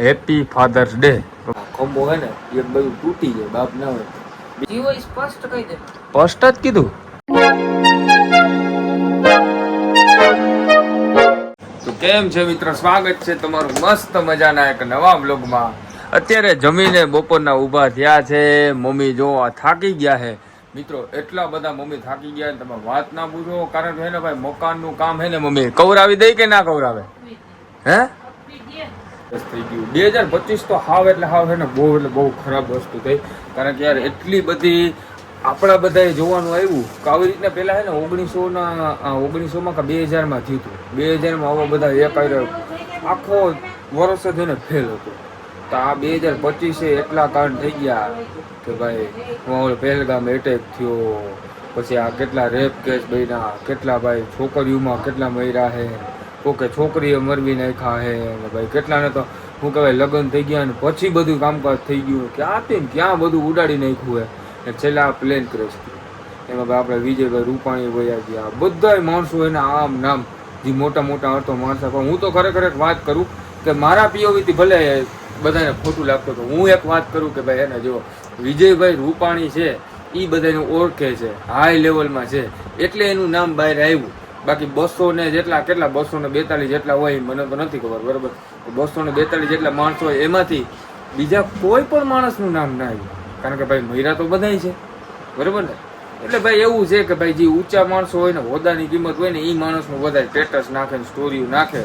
Happy fathers day ખંભો હે ને એક બધું તૂટી જાય બાપ ના હોય. જીવો સ્પષ્ટ કહી દે. સ્પષ્ટ જ કીધું. તો કેમ છે મિત્ર? સ્વાગત છે તમારું મસ્ત મજાના એક નવા બ્લોગમાં અત્યારે જમીને બપોરના ઊભા થયા છે. મમ્મી જો આ થાકી ગયા છે. મિત્રો એટલા બધા મમ્મી થાકી ગયા ને તમે વાત ના પૂછો. કારણ કે હે ને ભાઈ મકાનનું કામ હે ને મમ્મી કવરાવી દઈ કે ના કવરાવે? હે? બસ થઈ ગયું. બે હજાર પચીસ તો હાવ એટલે હાવ છે ને બહુ એટલે બહુ ખરાબ વસ્તુ થઈ. કારણ કે યાર એટલી બધી આપણા બધાએ જોવાનું આવ્યું કે આવી રીતના પહેલાં છે ને ઓગણીસોના ઓગણીસોમાં કે બે હજારમાં જીતું બે હજારમાં આવા બધા એક આવ્યો આખો વર્ષ જ એને ફેલ હતો. તો આ બે હજાર પચીસે એટલા કાંડ થઈ ગયા કે ભાઈ હું પહેલગામ એટેક થયો. પછી આ કેટલા રેપ કેસ બન્યા, કેટલા ભાઈ છોકરીઓમાં કેટલા મર્યા છે. કોકે છોકરીએ મરવી નાખ્યા હે અને ભાઈ કેટલાને તો શું કહેવાય લગ્ન થઈ ગયા અને પછી બધું કામકાજ થઈ ગયું ક્યાં તે ક્યાં બધું ઉડાડી નાખ્યું હે? અને છેલ્લા પ્લેન ક્રેશ એમાં ભાઈ આપણે વિજયભાઈ રૂપાણી વયા ગયા. બધાય માણસો એના આમ નામ જે મોટા મોટા અર્થો માણસો પણ હું તો ખરેખર એક વાત કરું કે મારા પીઓવીથી ભલે બધાને ખોટું લાગતું હતું હું એક વાત કરું કે ભાઈ એને જો વિજયભાઈ રૂપાણી છે એ બધાને ઓળખે છે હાઈ લેવલમાં છે. એટલે એનું નામ બહાર આવ્યું. બાકી બસો ને જેટલા, કેટલા બસો ને બેતાલીસ જેટલા હોય મને તો નથી ખબર, બરોબર? બસો ને બેતાલીસ જેટલા માણસો હોય એમાંથી બીજા કોઈ પણ માણસનું નામ ના આવ્યું કારણ કે ભાઈ મહિરા તો બધાય છે. બરોબર ને? એટલે ભાઈ એવું છે કે ભાઈ જે ઊંચા માણસો હોય ને હોદાની કિંમત હોય ને એ માણસનું વધારે સ્ટેટસ નાખે ને સ્ટોરીઓ નાખે.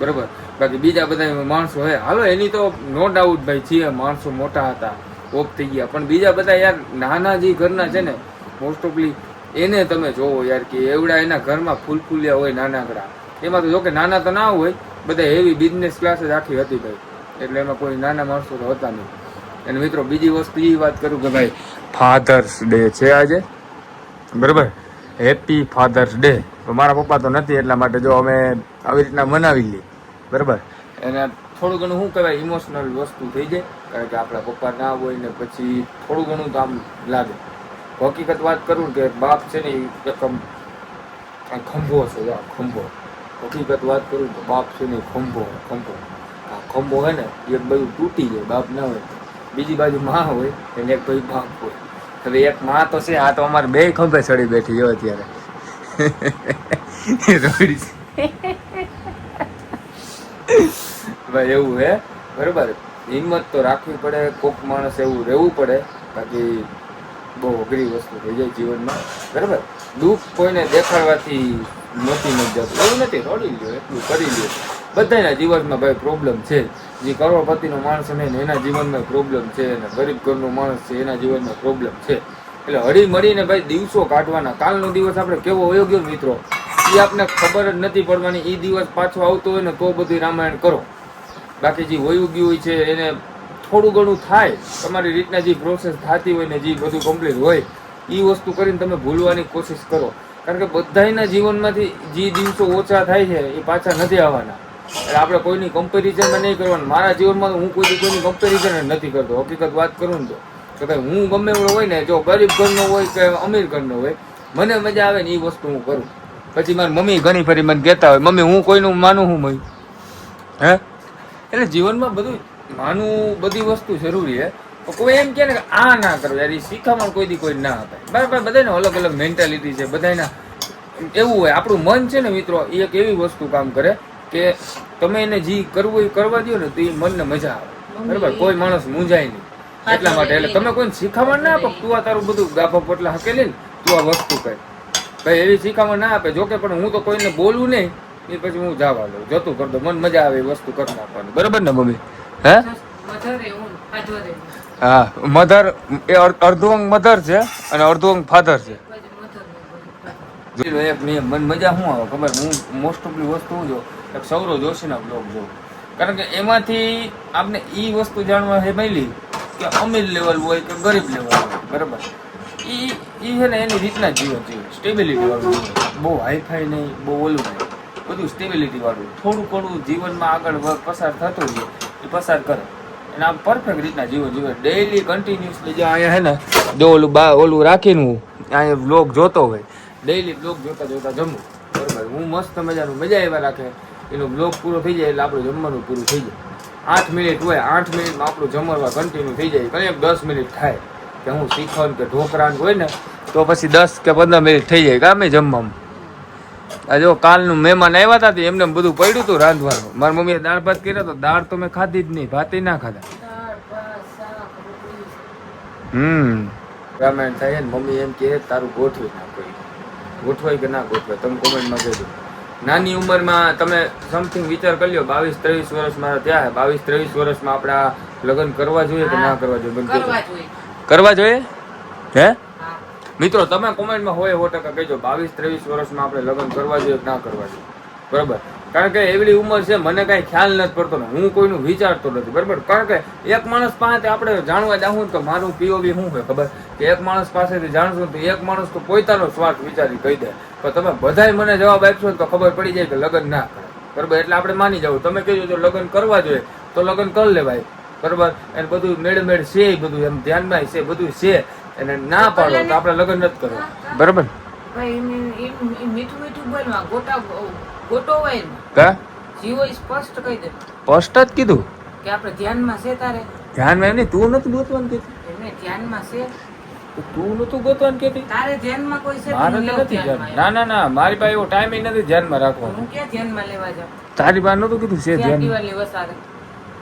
બરોબર? બાકી બીજા બધા માણસો હોય હાલો, એની તો નો ડાઉટ ભાઈ છે, માણસો મોટા હતા, ઓફ થઈ ગયા. પણ બીજા બધા યાર નાના જે ઘરના છે ને મોસ્ટ ઓફલી એને તમે જોવો યાર કે એવડા એના ઘરમાં ફૂલફૂલિયા હોય નાનાકડા. એમાં તો જોકે નાના તો ના હોય, બધા હેવી બિઝનેસ ક્લાસ જ આખી હતી ભાઈ. એટલે એમાં કોઈ નાના માણસો તો હતા નહીં. અને મિત્રો, બીજી વસ્તુ એ વાત કરું કે ભાઈ ફાધર્સ ડે છે આજે. બરાબર? હેપી ફાધર્સ ડે મારા પપ્પા તો નથી એટલા માટે જો અમે આવી રીતના મનાવી લઈએ. બરાબર? એને થોડું ઘણું શું કહેવાય ઇમોશનલ વસ્તુ થઈ જાય. કારણ કે આપણા પપ્પા ના હોય ને પછી થોડું ઘણું તો આમ લાગે. હકીકત વાત કરું કે બાપ છે ને ઈ એક ખંભો છે આ ખંભો. હકીકત વાત કરું તો બાપ છે ને ખંભો ખંભો. આ ખંભો હોય ને, એક બાજુ તૂટી જાય, બાપ ના હોય. બીજી બાજુ માં હોય અને એક બાજુ બાપ હોય. હવે એક માં તો છે, આ તો અમારે બે ખંભે ચડી બેઠી હોય અત્યારે. ભાઈ, એવું હે? બરોબર. હિંમત તો રાખવી પડે, કોક માણસ એવું રહેવું પડે. બાકી બહુ અઘરી વસ્તુ થઈ જાય જીવનમાં. બરાબર? દુઃખ કોઈને દેખાડવાથી નથી નથી જતું. એવું નથી, રડી લ્યો, એટલું કરી લ્યો. બધાના જીવનમાં ભાઈ પ્રોબ્લેમ છે. જે કરોડપતિનો માણસ ને એના જીવનમાં પ્રોબ્લેમ છે અને ગરીબ ઘરનો માણસ છે, એના જીવનમાં પ્રોબ્લેમ છે. એટલે હળી મળીને ભાઈ દિવસો કાઢવાના. કાલનો દિવસ આપણે કેવો અયોગ્ય ગયો મિત્રો? એ આપને ખબર જ નથી પડવાની. એ દિવસ પાછો આવતો હોય ને તો બધું રામાયણ કરો. બાકી જે વયું ગયું હોય છે એને થોડું ઘણું થાય, તમારી રીતના જે પ્રોસેસ થતી હોય ને જે બધું કમ્પ્લીટ હોય એ વસ્તુ કરીને તમે ભૂલવાની કોશિશ કરો. કારણ કે બધાના જીવનમાંથી જે દિવસો ઓછા થાય છે, એ પાછા નથી આવવાના. એટલે આપણે કોઈની કમ્પેરિઝનમાં નહીં કરવાનું. મારા જીવનમાં હું કોઈ કોઈની કમ્પેરિઝન નથી કરતો. હકીકત વાત કરું ને તો. કે હું ગમે એવડો હોય ને, જો ગરીબ ઘરનો હોય કે અમીર ઘરનો હોય, મને મજા આવે ને એ વસ્તુ હું કરું. પછી મારી મમ્મી ઘણી ફરી મને કહેતા હોય, મમ્મી, હું કોઈનું માનું હું મય? હે? એટલે જીવનમાં બધું માનવું બધી વસ્તુ જરૂરી છે. કોઈ એમ ને કે આ ના કરો યાર એ શીખામણ કોઈ દી કોઈ ના આપે બરાબર બધાને અલગ અલગ મેન્ટાલિટી છે બધાના એવું હોય. આપણું મન છે ને મિત્રો એ એક એવી વસ્તુ કામ કરે કે તમે એને જે કરવું એ કરવા દો ને તો એ મનને મજા આવે. બરાબર કોઈ માણસ મૂંઝાય નહીં. એટલા માટે એટલે તમે કોઈને શીખામણ ના આપો તું આ તારું બધું ગાફા પોટલા હકેલી ને તું આ વસ્તુ કર. ભાઈ એવી શીખામણ ના આપે. જોકે પણ હું તો કોઈને બોલું નહીં એ પછી હું જવા દઉં. જતું કરતો મન મજા આવે એ વસ્તુ કરી નાખવાની. બરાબર ને મમ્મી? હે? હું મધર એ અડધું અંગ મધર છે અને અડધું અંગ ફાધર છે મને, મજા શું આવે ખબર? હું મોસ્ટ ઓફલી વસ્તુ જો, એક સૌરવ જોશીના બ્લોગ જોઉં. કારણ કે એમાંથી આપણે એ વસ્તુ જાણવા મળી કે અમીર લેવલ હોય કે ગરીબ લેવલ હોય, બરાબર? એ એ છે ને એની રીતના જીવન જીવે સ્ટેબિલિટી વાળું બહુ હાઈફાઈ નહીં, બહુ ઓલું નહીં. બધું સ્ટેબિલિટી વાળું. થોડું ઘણું જીવનમાં આગળ પસાર થતું હોય પસાર કરે. અને આમ પરફેક્ટ રીતના જીવન જીવે. ડેઈલી કન્ટિન્યુઅસલી જે અહીંયા હે ને, જો ઓલું બા, ઓલું રાખીને હું અહીંયા બ્લોગ જોતો હોય. ડેઈલી બ્લોગ જોતા જોતા જમું. બરાબર? હું મસ્ત મજાનું મજા એવા રાખે, એનો બ્લોગ પૂરો થઈ જાય એટલે આપણું જમવાનું પૂરું થઈ જાય. આઠ મિનિટ હોય, આઠ મિનિટમાં આપણું જમવા કન્ટિન્યુ થઈ જાય. કંઈ દસ મિનિટ થાય, કે હું શીખવાનું કે ઢોકરાનું હોય ને, તો પછી દસ કે પંદર મિનિટ થઈ જાય ગામે જમવામાં. જો કાલનું મહેમાન આવ્યા હતા એમને બધું પડ્યું હતું રાંધવાનું. મારી મમ્મીએ દાળ ભાત કર્યા તો દાળ તો મેં ખાધી જ નહીં ભાતે ના ખાધા. હમ. રામાયણ થાય ને મમ્મી એમ કે તારું ગોઠવી ના કોઈ. ગોઠવાય કે ના ગોઠવાય? તમે કોમેન્ટમાં કહેજો. નાની ઉંમરમાં તમે સમથિંગ વિચાર કરી લ્યો બાવીસ ત્રેવીસ વર્ષ મારા ત્યાં બાવીસ ત્રેવીસ વર્ષમાં આપણા લગ્ન કરવા જોઈએ કે ના કરવા જોઈએ. કરવા જોઈએ? હા? મિત્રો, તમે કોમેન્ટમાં હોય એવો ટકા કહેજો. બાવીસ, ત્રેવીસ વર્ષમાં આપણે લગ્ન કરવા જોઈએ કે ના કરવા જોઈએ બરાબર? કારણ કે એવડી ઉંમર છે, મને કાંઈ ખ્યાલ નથી પડતો ને, હું કોઈનું વિચારતો નથી, બરાબર? કારણ કે એક માણસ પાસે આપણે જાણવા જાઉં તો મારું પીઓવી શું છે, ખબર? કે એક માણસ પાસેથી જાણશું તો એક માણસ તો પોતાનો સ્વાર્થ વિચારી કહી દે. પણ તમે બધાય મને જવાબ આપશો તો ખબર પડી જાય કે લગ્ન ના કરે બરાબર? એટલે આપણે માની જવું તમે કહેજો જો લગ્ન કરવા જોઈએ, તો લગ્ન કરી લેવાય. બરાબર? એને બધું મેળ મેળ છે બધું એમ ધ્યાનમાં છે, બધું છે. એને ના પાડો તો આપણે લગ્ન નથી કરવા બરાબર. ભાઈ એમ એમ એમ મીઠું મીઠું બોલવા ગોટા ગોટો હોય ને કા? જીવો ઈ સ્પષ્ટ કહી સ્પષ્ટ જ કીધું. કે આપણે ધ્યાનમાં છે તારે? ધ્યાનમાં એમ તું નથી ગોતવાનું કીધું એમને ધ્યાનમાં છે? તું નતું ગોતવાનું કીધી તારે ધ્યાનમાં કોઈ છે? મારે નથી ધ્યાન ના ના ના મારી પાસે એવો ટાઈમ નથી ધ્યાનમાં. રાખવાનો. હું ક્યાં ધ્યાનમાં લેવા જાઉં? તારી પાસે નતું કીધું છે ત્યાં ધ્યાન દિવાળી વસારે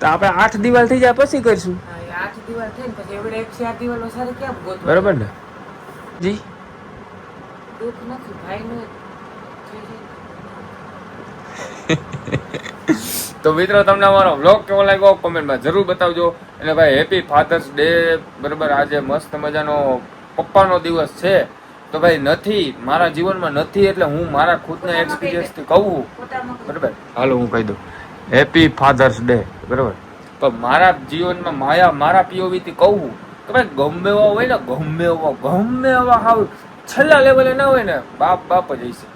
તો આપણે આઠ દિવાલ થઈ જાય પછી કરશું. આઠ દિવાલ થઈ ને પછી એવડે એક ચાર દિવાલ વસારે ક્યાં ગોતવા બરાબર ને? જી? દુઃખ નથી ભાઈનું જ છે જે. તો મિત્રો તમને અમારો વ્લોગ કેવો લાગ્યો? કોમેન્ટમાં જરૂર બતાવજો. અને ભાઈ હેપી ફાધર્સ ડે બરાબર આજે મસ્ત મજાનો પપ્પાનો દિવસ છે. તો ભાઈ નથી મારા જીવનમાં નથી એટલે હું મારા ખુદના એક્સપિરિયન્સથી કહું. બરાબર. હાલો હું કહી દઉં. હેપી ફાધર્સ ડે બરાબર. પણ મારા જીવનમાં માયા, મારા પીઓવીથી કહું કે ભાઈ ગમે એવા હોય ને, ગમે એવા ગમે એવા હાવ છેલ્લા લેવલે ના હોય ને, બાપ બાપ જ હશે.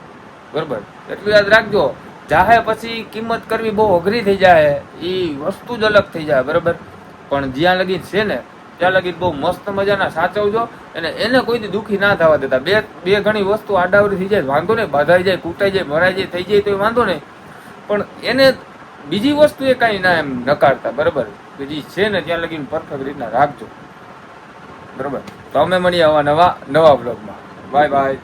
બરાબર? એટલું યાદ રાખજો, જાહે પછી કિંમત કરવી બહુ અઘરી થઈ જાય એ વસ્તુ જ અલગ થઈ જાય, બરાબર? પણ જ્યાં લગી છે ને, ત્યાં લગી બહુ મસ્ત મજાના સાચવજો અને એને કોઈથી દુઃખી ના થવા દેતા. બે બે ઘણી વસ્તુ આડાવડી થઈ જાય, વાંધો નહીં, બાધાઈ જાય, કૂટાઈ જાય, મરાઈ જાય, થઈ જાય તો વાંધો નહીં. પણ એને બીજી વસ્તુ એ કાંઈ ના એમ નકારતા, બરાબર? બીજી છે ને ત્યાં લગીને પરફેક્ટ રીતના રાખજો. બરાબર? તો અમે મળીએ આવા નવા નવા બ્લોગમાં બાય બાય